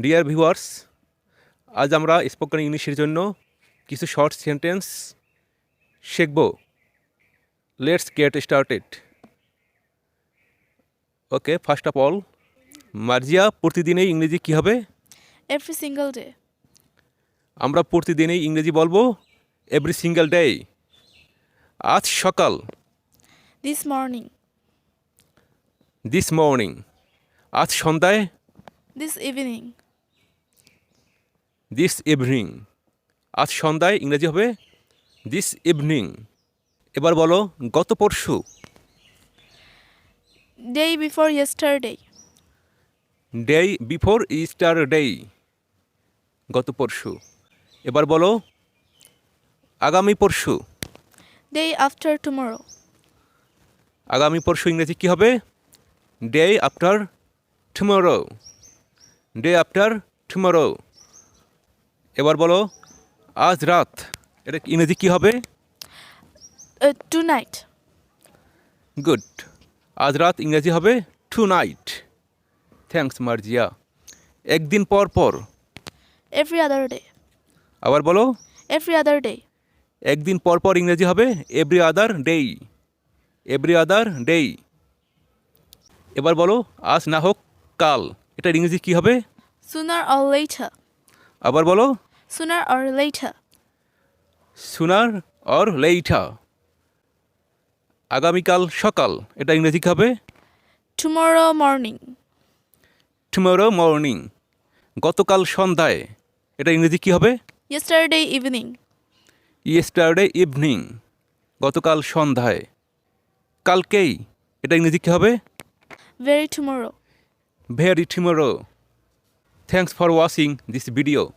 Dear viewers আজ আমরা spoken ইংলিশের জন্য কিছু শর্ট সেন্টেন্স শিখব। Let's get started okay first of all Marzia প্রতিদিনই ইংরেজি কী হবে? Every single ডে আমরা প্রতিদিনই ইংরেজি বলব এভরি সিঙ্গেল ডে আজ সকাল। দিস মর্নিং দিস মর্নিং আজ সন্ধ্যায় this evening, দিস ইভিনিং আজ সন্ধ্যায় ইংরেজি হবে দিস ইভিনিং এবার বলো গত পরশু। Day before yesterday, day before yesterday গত পরশু। এবার বলো আগামী পরশু। Day after tomorrow, আগামী পরশু ইংরেজি কী হবে? Day after tomorrow day after tomorrow এবার বলো আজ রাত এটা ইংরেজি কী হবে? টু নাইট গুড আজ রাত ইংরেজি হবে টু নাইট থ্যাংকস মার্জিয়া। একদিন পর পর। এভরি other ডে আবার বলো। এভরি আদার ডে একদিন পর পর ইংরেজি হবে এভরি আদার ডেই এভরি আদার ডেই এবার বলো আজ না হোক কাল। এটার ইংরেজি কী হবে? Sooner or later, আবার বলো। Sooner or later, sooner or later আগামীকাল সকাল এটা ইংরেজি কী হবে? Tomorrow morning, টুমোরো মর্নিং গতকাল সন্ধ্যায় এটা ইংরেজি কী হবে? Yesterday evening, ইয়েস্টারডে ইভিনিং গতকাল সন্ধ্যায়। কালকেই এটা ইংরেজি কী হবে? Very tomorrow. Very tomorrow. Thanks for watching this video.